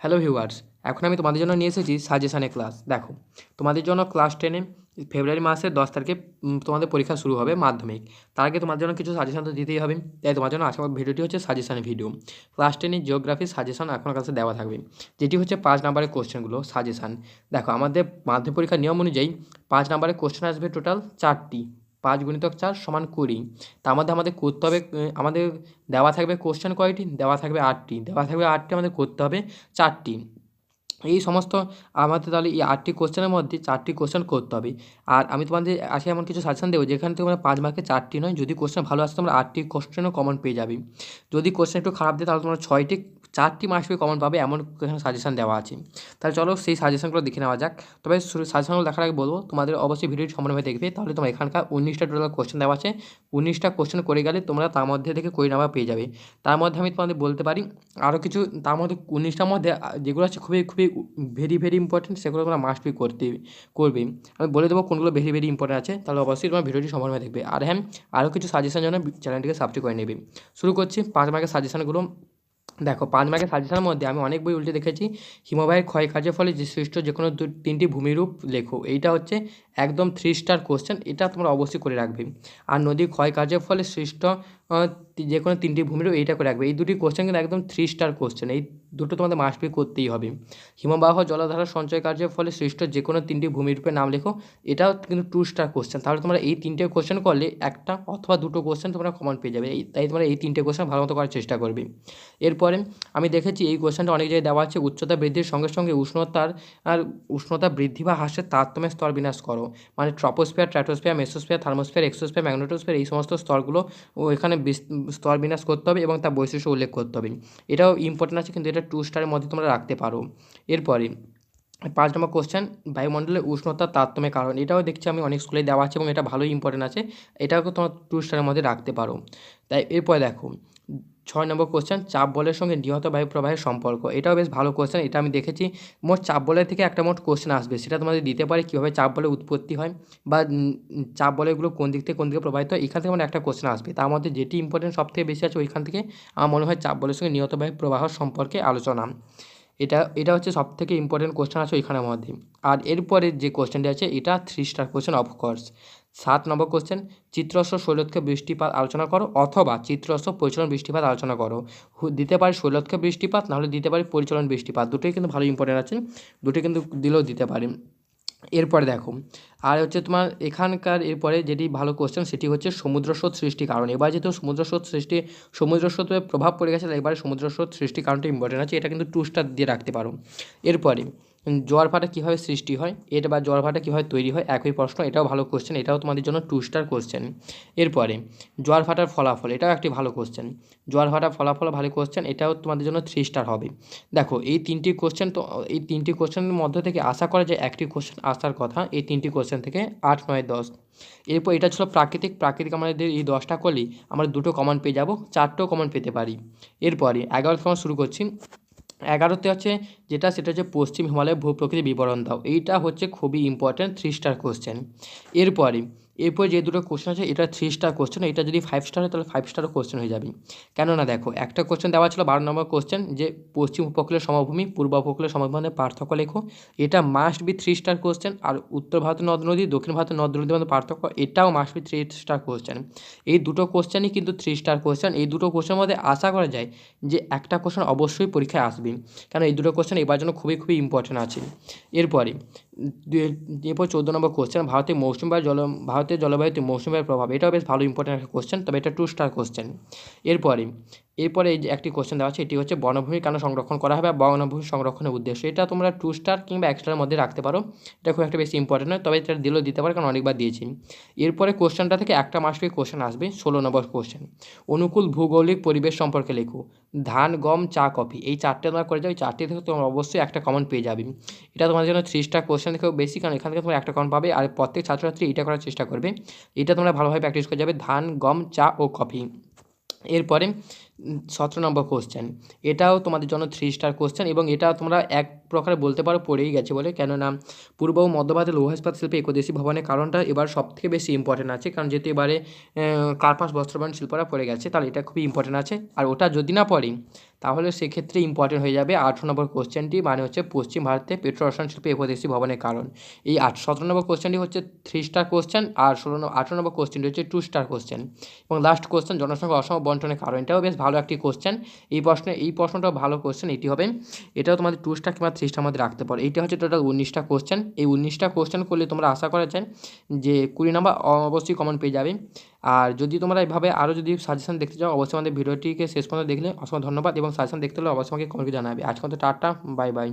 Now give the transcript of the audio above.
Hello viewers, এখন আমি তোমাদের জন্য নিয়ে এসেছি সাজেশানে ক্লাস। দেখো, তোমাদের জন্য ক্লাস টেনে ফেব্রুয়ারি মাসের দশ তারিখে তোমাদের পরীক্ষা শুরু হবে মাধ্যমিক। তার আগে তোমার জন্য কিছু সাজেশান তো দিতেই হবে। তাই তোমার জন্য আজকের ভিডিওটি হচ্ছে সাজেশানের ভিডিও। ক্লাস টেনের জিওগ্রাফি সাজেশন আপনার কাছে দেওয়া থাকবে, যেটি হচ্ছে পাঁচ নাম্বারের কোশ্চেনগুলো, সাজেশান। দেখো, আমাদের মাধ্যমিক পরীক্ষার নিয়ম অনুযায়ী পাঁচ নাম্বারের কোশ্চেন আসবে টোটাল চারটি। পাঁচ গুণিতক চার সমান কুড়ি। তার মধ্যে আমাদের করতে হবে আমাদের দেওয়া থাকবে কোশ্চেন কয়টি? দেওয়া থাকবে আটটি। দেওয়া থাকবে আটটি আমাদের করতে হবে চারটি। এই সমস্ত আমাদের তাহলে এই আটটি কোশ্চেনের মধ্যে চারটি কোশ্চেন করতে হবে। আর আমি তোমাদের আজকে এমন কিছু সাজেশন দেবো, যেখান থেকে তোমরা পাঁচ মার্কে চারটি নয়। যদি কোশ্চেন ভালো আসে তোমরা আটটি কোশ্চেনও কমন পেয়ে যাবে। যদি কোশ্চেন একটু খারাপ দেয় তাহলে তোমরা ছয়টি চারটি মার্কস কমন পাবে, এমন এখানে সাজেশন দেওয়া আছে। তাহলে চলো সেই সাজেশনগুলো দেখে নেওয়া যাক। তবে সাজেশানগুলো দেখার আগে বলব, তোমাদের অবশ্যই ভিডিওটি সম্পূর্ণভাবে দেখবে। তাহলে তোমার এখানকার উনিশটা টোটাল কোশ্চেন দেওয়া আছে। উনিশটা কোশ্চেন করে গেলে তোমরা তার মধ্যে থেকে কুড়ি নাম্বার পেয়ে যাবে। তার মধ্যে আমি তোমাদের বলতে পারি আরও কিছু, তার মধ্যে উনিশটার মধ্যে যেগুলো আছে খুবই খুবই ভেরি ভেরি ইম্পর্টেন্ট সেগুলো তোমরা মাস্ট বি করতে, করবে। আমি বলে দেবো কোনগুলো ভেরি ভেরি ইম্পর্টেন্ট আছে, তাহলে অবশ্যই তোমার ভিডিওটি সম্পূর্ণভাবে দেখবে। আর হ্যাঁ আরও কিছু সাজেশান জন্য চ্যানেলটিকে সাবস্ক্রাইব করে নেবে। শুরু করছি পাঁচ মার্কের সাজেশনগুলো দেখো, পাঁচ মার্কের সাজেশনের মধ্যে আমি অনেক বই উল্টে দেখেছি। হিমবাহের ক্ষয় কাজের ফলে যে সৃষ্ট যে কোনো দু, তিনটি ভূমিরূপ লেখো, এইটা হচ্ছে একদম থ্রি স্টার কোশ্চেন এটা তোমরা অবশ্যই করে রাখবে। আর নদীর ক্ষয় কাজের ফলে সৃষ্ট যে কোনো তিনটি ভূমিরূপ, এইটা করে রাখবে। এই দুটি কোশ্চেন কিন্তু একদম থ্রি স্টার কোশ্চেন এই দুটো তোমাদের মাস্ট বি করতেই হবে। হিমবাহ জলাধারা সঞ্চয় কার্যের ফলে সৃষ্ট যে কোনো তিনটি ভূমিরূপের নাম লেখো, এটাও কিন্তু টু স্টার কোশ্চেন তাহলে তোমরা এই তিনটে কোশ্চেন করলে একটা অথবা দুটো কোশ্চেন তোমরা কমন পেয়ে যাবে। তাই তোমরা এই তিনটে কোশ্চেন ভালো মতো করার চেষ্টা করবে। এরপরে আমি দেখেছি এই কোশ্চেনটা অনেক জায়গায় দেওয়া আছে, উচ্চতা বৃদ্ধির সঙ্গে সঙ্গে উষ্ণতার, আর উষ্ণতা বৃদ্ধি বা হ্রাসের তারতম্যের স্তর বিনাশ করো। মানে troposphere, stratosphere, mesosphere, thermosphere, exosphere, magnetosphere এই সমস্ত স্তরগুলো এখানে স্তর বিনাশ করতে হবে এবং তার বৈশিষ্ট্য উল্লেখ করতে হবে। এটাও ইম্পর্টেন্ট আছে কিন্তু এটা টু স্টারের মধ্যে তোমরা রাখতে পারো। এরপরে, পাঁচ নম্বর কোশ্চেন বায়ুমণ্ডলের উষ্ণতা তারতম্যের কারণ। এটাও দেখছি আমি অনেক স্কুলে দেওয়া আছে এবং এটা ভালোই ইম্পর্টেন্ট আছে। এটাও তোমার টু স্টারের মধ্যে রাখতে পারো। তাই এরপরে দেখো ছয় নম্বর কোশ্চেন চাপ বলের সঙ্গে নিহত বায়ু প্রবাহের সম্পর্ক। এটাও বেশ ভালো কোশ্চেন এটা আমি দেখেছি। মোট চাপ বলের থেকে একটা মোট কোশ্চেন আসবে, সেটা তোমাদের দিতে পারে কীভাবে চাপ বলে উৎপত্তি হয় বা চাপ বলেগুলো কোন দিক থেকে কোন দিকে প্রবাহিত হয়, এখান থেকে মানে একটা কোশ্চেন আসবে। তার মধ্যে যেটি ইম্পর্টেন্ট সবথেকে বেশি আছে, ওইখান থেকে আমার মনে হয় চাপ বলের সঙ্গে নিহত বায়ু প্রবাহ সম্পর্কে আলোচনা। এটা এটা হচ্ছে সব থেকে ইম্পর্টেন্ট কোশ্চেন আছে ওইখানের মধ্যে। আর এরপরে যে কোশ্চেনটি আছে, এটা থ্রি স্টার কোশ্চেন অফকোর্স সাত নম্বর কোয়েশ্চেন চিত্রস্ব শৈলক্ষে বৃষ্টিপাত আলোচনা করো অথবা চিত্রস্ব পরিচালন বৃষ্টিপাত আলোচনা করো। দিতে পারে শৈলক্ষে বৃষ্টিপাত, নাহলে দিতে পারে পরিচালন বৃষ্টিপাত। দুটোই কিন্তু ভালো ইম্পর্টেন্ট আছে। দুটোই কিন্তু দিলেও দিতে পারে। এরপরে দেখো, আর হচ্ছে তোমার এখানকার এরপরে যেটি ভালো কোশ্চেন সেটি হচ্ছে সমুদ্রস্রোত সৃষ্টি কারণ। এবার যেহেতু সমুদ্রস্রোত সৃষ্টি, সমুদ্র স্রোতের প্রভাব পড়ে গেছে, তাই এবারে সমুদ্রস্রোত সৃষ্টি কারণটা ইম্পর্টেন্ট আছে, এটা কিন্তু টু স্টার দিয়ে রাখতে পারো। এরপরে উম, জোয়ার ভাটা কীভাবে সৃষ্টি হয় এটা বা জোয়ার ভাটা কীভাবে তৈরি হয় একই প্রশ্ন এটাও ভালো কোশ্চেন এটাও তোমাদের জন্য টু স্টার কোশ্চেন এরপরে জোয়ার ভাটার ফলাফল এটাও একটি ভালো কোশ্চেন জোয়ার ভাটার ফলাফল ভালো কোশ্চেন এটাও তোমাদের জন্য থ্রি স্টার হবে। দেখো এই তিনটি কোশ্চেন তো এই তিনটি কোশ্চেনের মধ্যে থেকে আশা করা যায় একটি কোশ্চেন আসার কথা এই তিনটি কোশ্চেন থেকে আট নয় দশ। এরপর এটা ছিল প্রাকৃতিক প্রাকৃতিক আমাদের এই দশটা করলেই আমরা দুটো কমন পেয়ে যাব চারটেও কমন পেতে পারি। এরপরে এগারো থেকে শুরু করছি। এগারোতে আছে, যেটা সেটা হচ্ছে পশ্চিম হিমালয়ের ভূপ্রকৃতি বিবরণ দাও। এইটা হচ্ছে খুবই ইম্পর্ট্যান্ট থ্রি স্টার কোশ্চেন এরপরে এরপর যে দুটো কোশ্চেন আছে, এটা থ্রি স্টার কোশ্চেন এটা যদি ফাইভ স্টার হয়, তাহলে ফাইভ স্টারও কোশ্চেন হয়ে যাবে। কেননা দেখো, একটা কোশ্চেন দেওয়া ছিল বারো নম্বর কোশ্চেন যে পশ্চিম উপকূলের সমভূমি, পূর্ব উপকূলের সমভূমির পার্থক্য লেখো। এটা must be three star question আর উত্তর ভারতের নদ নদী, দক্ষিণ ভারতের নদ নদীর মধ্যে পার্থক্য, এটাও must be three star question এই দুটো কোশ্চেনই কিন্তু থ্রি স্টার কোশ্চেন এই দুটো কোশ্চেনের মধ্যে আশা করা যায় যে একটা কোশ্চেন অবশ্যই পরীক্ষায় আসবে কারণ এই দুটো কোশ্চেন এবার জন্য খুবই খুবই ইম্পর্টেন্ট আছে। এরপরে এরপর চোদ্দ নম্বর কোশ্চেন ভারতের মৌসুমি বায়ু জল ভারতের জলবায়ুতে মৌসুমি বায়ুর প্রভাব। এটাও বেশ ভালো ইম্পর্টেন্ট একটা কোশ্চেন তবে এটা টু স্টার কোশ্চেন এরপরে এরপরে এই যে একটি কোশ্চেন দেওয়া আছে, এটি হচ্ছে বনভূমি কেন সংরক্ষণ করা হবে বা বনভূমি সংরক্ষণের উদ্দেশ্য? এটা তোমরা টু স্টার কিংবা এক স্টারের মধ্যে রাখতে পারো। এটা খুব একটা বেশি ইম্পর্টেন্ট নয়, তবে এটা দিলেও দিতে পারে, কারণ অনেকবার দিয়েছি এরপরে কোশ্চেনটা থেকে একটা মাসের কোশ্চেন আসবে, ষোলো নম্বর কোশ্চেন অনুকূল ভৌগোলিক পরিবেশ সম্পর্কে লেখো। ধান, গম, চা, কফি। এই চারটে তোমরা করে যাও, এই চারটে থেকে তোমরা অবশ্যই একটা কমন পেয়ে যাবে। এটা তোমাদের জন্য থ্রি স্টার কোশ্চেন থেকেও বেশি, কারণ এখান থেকে তোমরা একটা কমন পাবে, আর প্রত্যেক ছাত্রছাত্রী এটা করার চেষ্টা করবে। এটা তোমরা ভালোভাবে প্র্যাকটিস করে যাবে, ধান, গম, চা ও কফি। এরপরে সতেরো নম্বর কোশ্চেন এটাও তোমাদের জন্য থ্রি স্টার কোশ্চেন এবং এটা তোমরা এক প্রকারে বলতে পারো পড়েই গেছে বলে। কেননা পূর্ব ও মধ্য ভারতের লৌহ ইস্পাত শিল্পে একদেশী ভবনের কারণটা এবার সবথেকে বেশি ইম্পর্টেন্ট আছে। কারণ যেহেতু এবারে কার্পাস, বস্ত্রবান শিল্পরা পড়ে গেছে, তাহলে এটা খুবই ইম্পর্টেন্ট আছে। আর ওটা যদি না পড়ে, তাহলে সেক্ষেত্রে ইম্পর্টেন্ট হয়ে যাবে আঠেরো নম্বর কোশ্চেনটি মানে হচ্ছে পশ্চিম ভারতে পেট্রো রসায়ন শিল্পে একদেশী ভবনের কারণ। এই আট, সতেরো নম্বর কোশ্চেনটি হচ্ছে থ্রি স্টার কোশ্চেন আর ষোলো আঠেরো নম্বর কোশ্চেনটি হচ্ছে টু স্টার কোশ্চেন এবং লাস্ট কোশ্চেন জনসংখ্যা অসম বন্টনের কারণ। এটাও বেশ ভালো একটি কোশ্চেন এই প্রশ্নে, এই প্রশ্নটাও ভালো কোশ্চেন এটি হবে। এটাও তোমাদের টু স্টার কিংবা থ্রি আমাদের রাখতে পারো। এইটা হচ্ছে টোটাল উনিশটা কোশ্চেন এই উনিশটা কোশ্চেন করলে তোমরা আশা করা যায় যে কুড়ি নাম্বার অবশ্যই কমন পেয়ে যাবে। আর যদি তোমরা এভাবে আরও যদি সাজেশন দেখতে চাও, অবশ্যই আমাদের ভিডিওটিকে শেষ পর্যন্ত দেখলে। অসংখ্য ধন্যবাদ এবং সাজেশন দেখতে হলে অবশ্যই আমাকে কমেন্টে জানাবে। আজকে তো টাটা বাই বাই